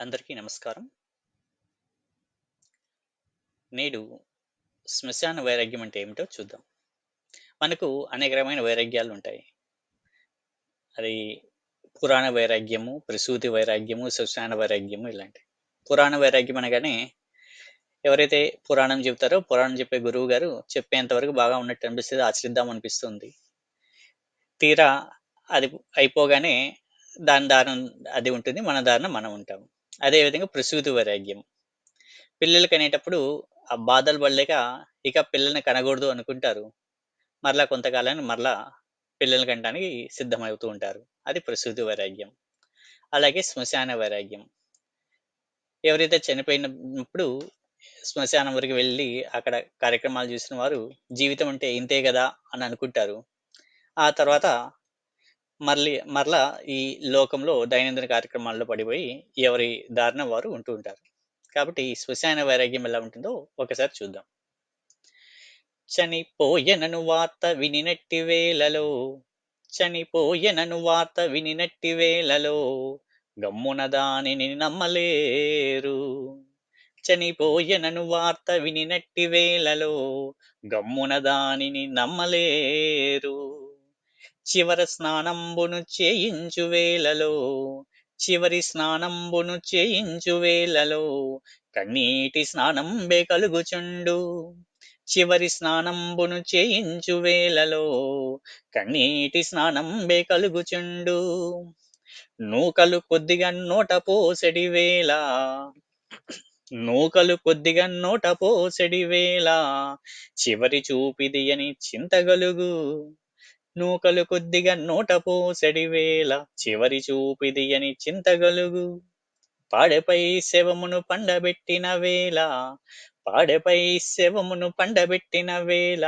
అందరికీ నమస్కారం. నేడు శ్మశాన వైరాగ్యం అంటే ఏమిటో చూద్దాం. మనకు అనేక రకమైన వైరాగ్యాలు ఉంటాయి అది పురాణ వైరాగ్యము, ప్రసూతి వైరాగ్యము, శ్మశాన వైరాగ్యము ఇలాంటివి. పురాణ వైరాగ్యం అనగానే ఎవరైతే పురాణం చెబుతారో పురాణం చెప్పే గురువు గారు చెప్పేంతవరకు బాగా ఉన్నట్టు అనిపిస్తుంది ఆచరిద్దాం అనిపిస్తుంది. తీరా అది అయిపోగానే దాని దారిన అది ఉంటుంది. మన దారిన మనం ఉంటాం. అదేవిధంగా ప్రసూతి వైరాగ్యం. పిల్లలు కనేటప్పుడు ఆ బాధలు పడలేక ఇక పిల్లల్ని కనకూడదు అనుకుంటారు. మరలా కొంతకాలాన్ని మరలా పిల్లల్ని కనడానికి సిద్ధమవుతూ ఉంటారు. అది ప్రసూతి వైరాగ్యం. అలాగే శ్మశాన వైరాగ్యం. ఎవరైతే చనిపోయినప్పుడు శ్మశానం వరకు వెళ్ళి అక్కడ కార్యక్రమాలు చూసిన వారు జీవితం అంటే ఇంతే కదా అని అనుకుంటారు. ఆ తర్వాత మళ్ళీ మరలా ఈ లోకంలో దైనందిన కార్యక్రమాల్లో పడిపోయి ఎవరి దారిన వారు ఉంటూ ఉంటారు. కాబట్టి ఈ శ్మశాన వైరాగ్యం ఎలా ఉంటుందో ఒకసారి చూద్దాం. చనిపోయనను వార్త వినినట్టి వేళలో చనిపోయనను వార్త వినినట్టి వేళలో గమ్మున దానిని నమ్మలేరు. చనిపోయనను వార్త వినినట్టి వేళలో గమ్మున దానిని నమ్మలేరు. చివర స్నానంబును చేయించు వేళలో చివరి స్నానంబును చేయించు వేళలో కన్నీటి స్నానంబే కలుగుచుండు. చివరి స్నానంబును చేయించు వేళలో కన్నీటి స్నానంబే కలుగుచుండు. నూకలు కొద్దిగా నోట పోసెడి వేళ నూకలు కొద్దిగా నోట పోసెడి వేళ చివరి చూపిది అని చింతగలుగు నూకలు కొద్దిగా నోట పోసెడి వేళ చివరి చూపిది అని చింతగలుగు పాడెపై శవమును పండబెట్టిన వేళ పాడెపై శవమును పండబెట్టిన వేళ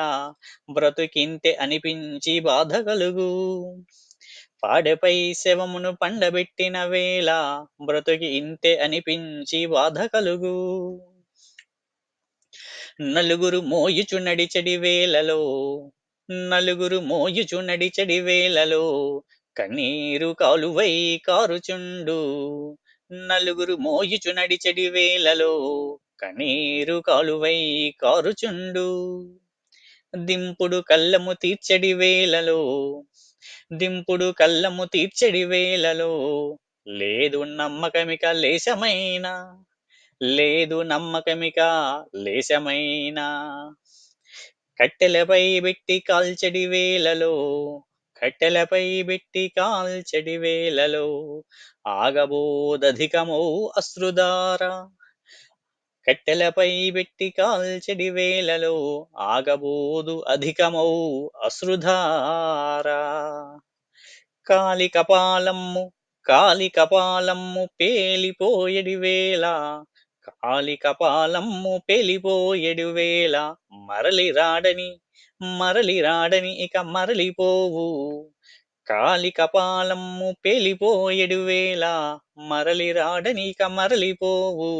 బ్రతుకింతే అనిపించి బాధ కలుగు పాడెపై శవమును పండబెట్టిన వేళ బ్రతుకి ఇంతే అనిపించి బాధ కలుగు. నలుగురు మోయుచు నడిచడి వేళలో నలుగురు మోయుచు నడిచడి వేళలో కన్నీరు కాలువై కారుచుండు. నలుగురు మోయుచు నడిచడి వేళలో కన్నీరు కాలువై కారుచుండు. దింపుడు కళ్ళము తీర్చడి వేళలో దింపుడు కళ్ళము తీర్చడి వేళలో లేదు నమ్మకమిక లేశమైన లేదు నమ్మకమిక లేశమైనా. కట్టెలపై పెట్టి కాల్చడి వేలలో కట్టెలపై పెట్టి కాల్చడి వేలలో ఆగబోదధికమౌ అశ్రుధార. కట్టెలపై పెట్టి కాల్చడి వేలలో ఆగబోదు అధికమౌ అశ్రుధార. కాలి కపాలమ్ము కాలి కపాలమ్ము పేలిపోయడి వేళ కాలి కపాలమ్ము పెలిపోయెడువేళ మరలి రాడని మరలి రాడని ఇక మరలిపోవు. కాలి కపాలమ్ము పెలిపోయెడువేళ మరలి రాడని ఇక మరలిపోవు.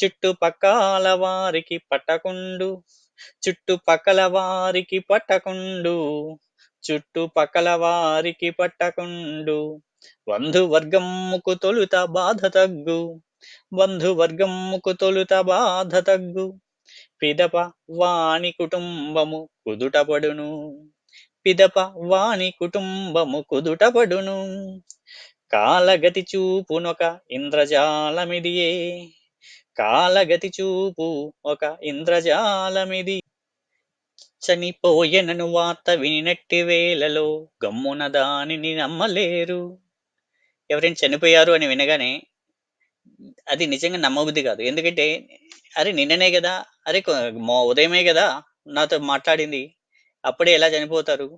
చుట్టుపక్కల వారికి పట్టకుండు చుట్టుపక్కల వారికి పట్టకుండు చుట్టుపక్కల వారికి పట్టకుండు బంధువర్గమ్ముకు తొలుత బాధ తగ్గు. బంధువర్గమ్ముకు తొలుత బాధ తగ్గు పిదప వాని కుటుంబము కుదుటపడును. పిదప వాని కుటుంబము కుదుటపడును. కాలగతి చూపునొక ఇంద్రజాలమిదియే. కాలగతి చూపు ఒక ఇంద్రజాలమిది. చనిపోయెనను వార్త వినినట్టి వేళలో గమ్మున దానిని నమ్మలేరు. ఎవరైనా చనిపోయారు అని వినగానే అది నిజంగా నమ్మబుద్ధి కాదు. ఎందుకంటే అరే నిన్ననే కదా అరే మా ఉదయమే కదా నాతో మాట్లాడింది అప్పుడే ఎలా చనిపోతారు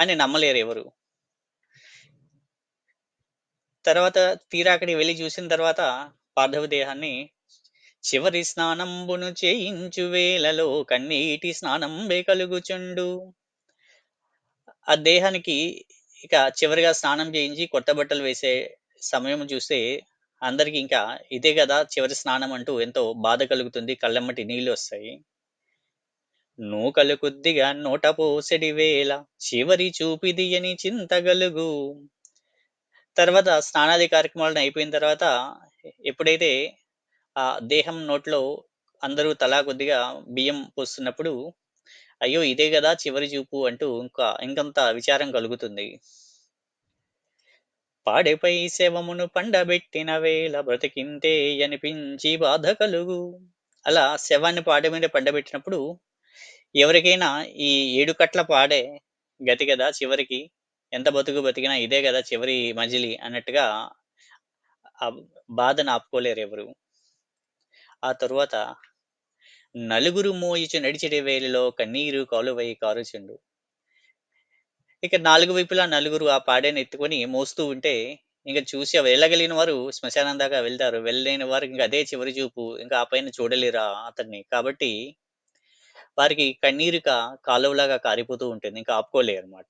అని నమ్మలేరు ఎవరు. తర్వాత తీరా అక్కడికి వెళ్ళి చూసిన తర్వాత పార్థవ దేహాన్ని చివరి స్నానంబును చేయించు వేళలో కన్నీటి స్నానంబే కలుగుచుండు. ఆ దేహానికి ఇక చివరిగా స్నానం చేయించి కొత్త బట్టలు వేసే సమయం చూస్తే అందరికి ఇంకా ఇదే కదా చివరి స్నానం అంటూ ఎంతో బాధ కలుగుతుంది కళ్ళమ్మటి నీళ్ళు వస్తాయి నూకలు కొద్దిగా నోట పోసెడి వేళ చివరి చూపిది అని చింతగలుగు తర్వాత స్నానాది కార్యక్రమాలను అయిపోయిన తర్వాత ఎప్పుడైతే ఆ దేహం నోట్లో అందరూ తలా కొద్దిగా బియ్యం పోస్తున్నప్పుడు, అయ్యో! ఇదే గదా చివరి చూపు అంటూ ఇంకా ఇంకంత విచారం కలుగుతుంది. పాడెపై శవమును పండబెట్టిన వేళ బ్రతికింతే అనిపించి బాధ కలుగు. అలా శవాన్ని పాడె మీద పండబెట్టినప్పుడు, ఎవరికైనా ఈ ఏడు కట్ల పాడే గతి కదా చివరికి. ఎంత బతుకు బతికినా ఇదే కదా చివరి మజిలి అన్నట్టుగా ఆ బాధను ఆపుకోలేరెవరు. ఆ తరువాత నలుగురు మోయిచు నడిచెడి వేలిలో కన్నీరు కాలువై కారుచుండు. ఇక నాలుగు వైపులా నలుగురు ఆ పాడెను ఎత్తుకొని మోస్తూ ఉంటే, ఇంక చూసి వెళ్ళగలిగిన వారు శ్మశానం దాకా వెళ్తారు. వెళ్ళలేని వారు ఇంకా అదే చివరి చూపు. ఇంకా ఆ పైన చూడలేరా అతన్ని. కాబట్టి వారికి కన్నీరుక కాలువలాగా కారిపోతూ ఉంటుంది. ఇంకా ఆపుకోలేరనమాట.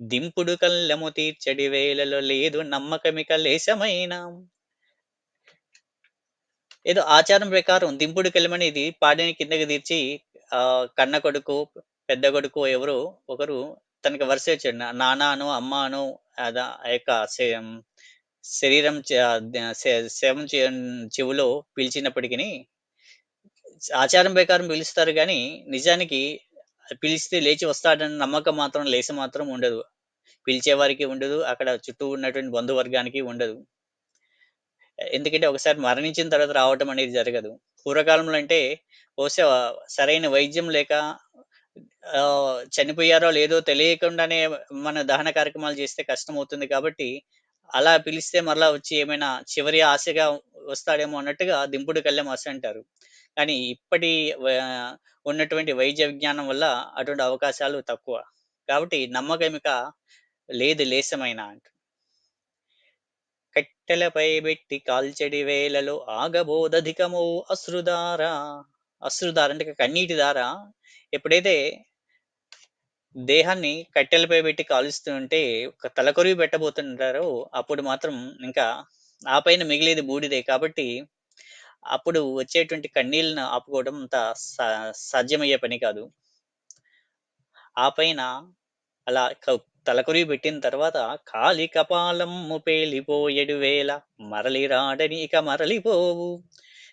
దింపుడు కళ్ళము తీర్చడి వేలలో లేదు నమ్మకమిక లేశమైన ఏదో ఆచారం ప్రకారం దింపుడు కళ్ళెమనేది పాడెని కిందకి తీర్చి ఆ కన్న కొడుకు పెద్ద కొడుకో ఎవరు ఒకరు తనకి వరుస ఇచ్చాడు నానాను అమ్మాను ఆ యొక్క శరీరం సేవం ద చెవులో పిలిచినప్పటికీ ఆచారం ప్రకారం పిలుస్తారు కానీ నిజానికి పిలిస్తే లేచి వస్తాడన్న నమ్మకం మాత్రం లేచి మాత్రం ఉండదు. పిలిచేవారికి ఉండదు. అక్కడ చుట్టూ ఉన్నటువంటి బంధువర్గానికి ఉండదు. ఎందుకంటే ఒకసారి మరణించిన తర్వాత రావటం అనేది జరగదు. పూర్వకాలంలో అంటే బహుశా సరైన వైద్యం లేక ఆహ్, చనిపోయారో లేదో తెలియకుండానే మన దహన కార్యక్రమాలు చేస్తే కష్టమవుతుంది కాబట్టి, అలా పిలిస్తే మరలా వచ్చి ఏమైనా చివరి ఆశగా వస్తాడేమో అన్నట్టుగా దింపుడు కళ్ళెం ఆశ అంటారు. కానీ ఇప్పటి ఉన్నటువంటి వైద్య విజ్ఞానం వల్ల అటువంటి అవకాశాలు తక్కువ. కాబట్టి నమ్మకమిక లేదు లేశమైనా అంట. కట్టెలపై బెట్టి కాల్చెడి వేళలో ఆగబోదధికమో అశ్రుధార. అశ్రుధార అంటే కన్నీటి దార ఎప్పుడైతే దేహాన్ని కట్టెలపై పెట్టి కాలుస్తూ ఉంటే ఒక తలకొరివి పెట్టబోతుంటారో అప్పుడు మాత్రం ఇంకా ఆ పైన మిగిలేది బూడిదే. కాబట్టి అప్పుడు వచ్చేటువంటి కన్నీళ్ళను ఆపుకోవడం అంత సా సాధ్యమయ్యే పని కాదు. ఆ పైన అలా తలకొరివి పెట్టిన తర్వాత కాలి కపాలమ్ము పేలిపోయెడు వేళ మరలి రాడని ఇక మరలిపోవు.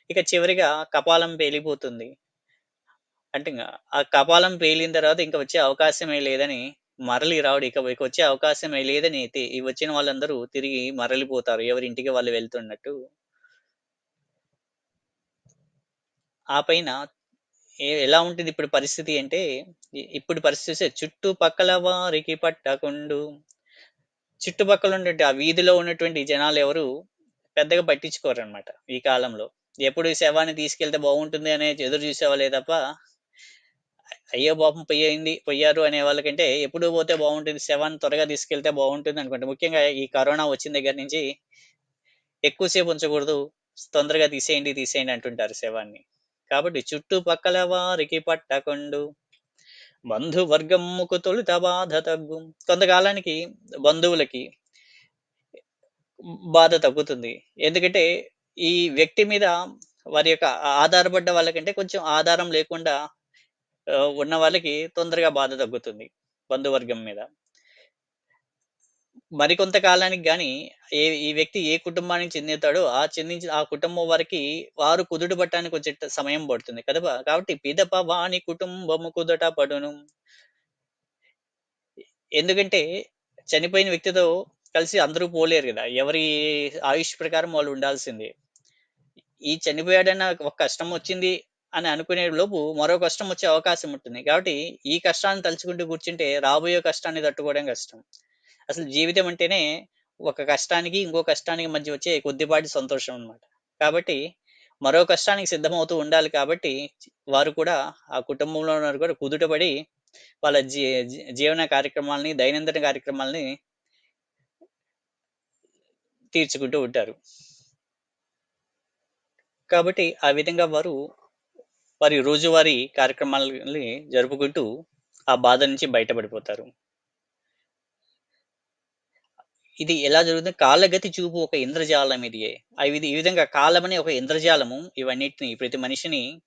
ఇక చివరిగా కపాలం పేలిపోతుంది. అంటే ఇంకా ఆ కపాలం పేలిన తర్వాత ఇంక వచ్చే అవకాశమే లేదని మరలి రాడు. ఇక ఇక వచ్చే అవకాశమే లేదని తి ఈ వచ్చిన వాళ్ళందరూ తిరిగి మరలిపోతారు. ఎవరింటికి వాళ్ళు వెళ్తున్నట్టు. ఆ పైన ఎ ఎలా ఉంటది ఇప్పుడు పరిస్థితి అంటే, ఇ ఇప్పుడు పరిస్థితి చూస్తే చుట్టుపక్కల వారికి పట్టకుండు. చుట్టుపక్కల ఉన్నటువంటి ఆ వీధిలో ఉన్నటువంటి జనాలెవరు పెద్దగా పట్టించుకోరనమాట ఈ కాలంలో. ఎప్పుడు ఈ శవాన్ని తీసుకెళ్తే బాగుంటుంది అనే ఎదురు చూసేవాళ్ళే తప్ప, అయ్యో పాపం పోయింది పోయారు అనే వాళ్ళకంటే ఎప్పుడు పోతే బాగుంటుంది, శవాన్ని త్వరగా తీసుకెళ్తే బాగుంటుంది అనుకుంటే ముఖ్యంగా ఈ కరోనా వచ్చిన దగ్గర నుంచి ఎక్కువసేపు ఉంచకూడదు. తొందరగా తీసేయండి, తీసేయండి అంటుంటారు శవాన్ని. కాబట్టి చుట్టుపక్కల వారికి పట్టకుండు. బంధువర్గమ్ముకు తొలుత బాధ తగ్గు. కొంతకాలానికి బంధువులకి బాధ తగ్గుతుంది. ఎందుకంటే ఈ వ్యక్తి మీద వారి యొక్క ఆధారపడ్డ వాళ్ళకంటే కొంచెం ఆధారం లేకుండా ఉన్న వాళ్ళకి తొందరగా బాధ తగ్గుతుంది బంధువర్గం మీద. మరికొంత కాలానికి కానీ ఏ ఈ వ్యక్తి ఏ కుటుంబానికి చెందుతాడో ఆ చెందించి ఆ కుటుంబం వారికి వారు కుదుట పట్టడానికి కొంచెం సమయం పడుతుంది కదా కాబట్టి పిదప వాణి కుటుంబము కుదుట పడును. ఎందుకంటే చనిపోయిన వ్యక్తితో కలిసి అందరూ పోలేరు కదా ఎవరి ఆయుష్ ప్రకారం వాళ్ళు ఉండాల్సింది ఈ చనిపోయాడన్న ఒక కష్టం వచ్చింది అని అనుకునే లోపు మరో కష్టం వచ్చే అవకాశం ఉంటుంది. కాబట్టి ఈ కష్టాన్ని తలుచుకుంటూ కూర్చుంటే రాబోయే కష్టాన్ని తట్టుకోవడం కష్టం. అసలు జీవితం అంటేనే ఒక కష్టానికి, ఇంకో కష్టానికి మధ్య వచ్చే కొద్దిపాటి సంతోషం అన్నమాట. కాబట్టి మరో కష్టానికి సిద్ధమవుతూ ఉండాలి కాబట్టి వారు కూడా ఆ కుటుంబంలో ఉన్నారు కూడా కుదుటపడి వాళ్ళ జీ జీవన కార్యక్రమాలని దైనందిన కార్యక్రమాల్ని తీర్చుకుంటూ ఉంటారు. కాబట్టి ఆ విధంగా వారు వారి రోజువారీ కార్యక్రమాలని జరుపుకుంటూ ఆ బాధ నుంచి బయటపడిపోతారు. ఇది ఎలా జరుగుతుంది? కాలగతి చూపు ఒక ఇంద్రజాలం ఇది. ఆ ఈ విధంగా కాలం అనే ఒక ఇంద్రజాలము ఇవన్నిటిని ప్రతి మనిషిని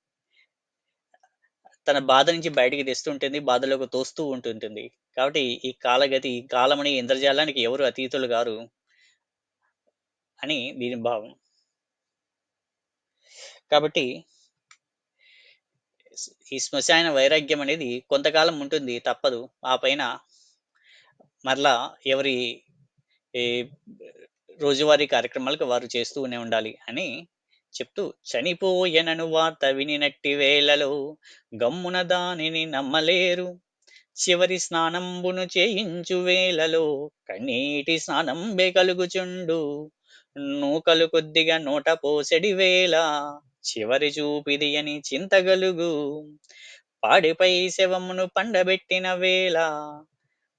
తన బాధ నుంచి బయటికి తెస్తుంటుంది. బాధలోకి తోస్తూ ఉంటుంటుంది. కాబట్టి ఈ కాలగతి, ఈ కాలం అనే ఇంద్రజాలానికి ఎవరు అతీతులు గారు. అని దీని భావం. కాబట్టి ఈ శ్మశాన వైరాగ్యం అనేది కొంతకాలం ఉంటుంది తప్పదు. ఆ పైన మరలా ఎవరి రోజువారీ కార్యక్రమాలకు వారు చేస్తూనే ఉండాలి అని చెప్తూ చనిపోయనను వార్త వినినట్టి వేళలో గమ్మున దానిని నమ్మలేరు. చివరి స్నానంబును చేయించు వేళలో కన్నీటి స్నానంబె కలుగుచుండు. నూకలు కొద్దిగా నోట పోసెడి వేళ చివరి చూపిది అని చింతగలుగు. పాడిపై శవమును పండబెట్టిన వేళ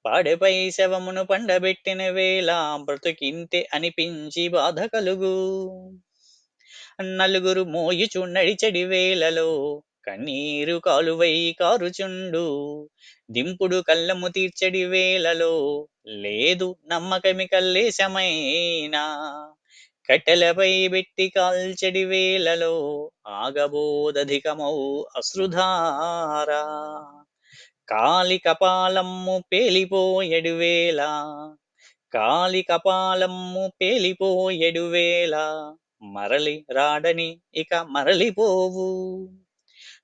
పాడిపై శవమును పండబెట్టిన వేళ బ్రతుకింతే అనిపించి బాధ కలుగు. నలుగురు మోయుచు నడిచెడి వేళలో కన్నీరు కాలువై కారుచుండు. దింపుడు కళ్ళము తీర్చడి వేళలో లేదు నమ్మకమిక లేశమైనా. కట్టెలపై బెట్టి కాల్చడి వేళలో ఆగబోదధికమౌ అశ్రుధార. కాలి కపాలమ్ము పేలిపోయెడు వేళ కాలి కపాలమ్ము పేలిపోయెడు వేళ మరలి రాడని ఇక మరలిపోవు.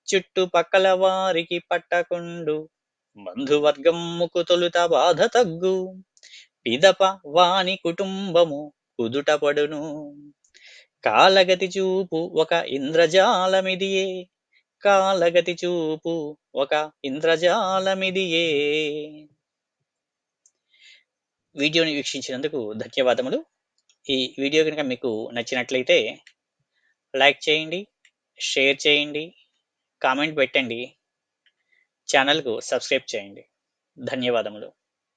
చుట్టుపక్కల వారికి పట్టకుండు బంధువర్గమ్ముకు తొలుత బాధ తగ్గు. పిదప వాని కుటుంబము కుదుటపడును. కాలగతి చూపు ఒక ఇంద్రజాలమిదియే కాలగతి చూపు ఒక ఇంద్రజాలమిదియే. వీడియోని వీక్షించినందుకు ధన్యవాదములు. ఈ వీడియో కనుక మీకు నచ్చినట్లయితే లైక్ చేయండి, షేర్ చేయండి, కామెంట్ పెట్టండి. ఛానల్‌కు సబ్స్క్రైబ్ చేయండి. ధన్యవాదములు.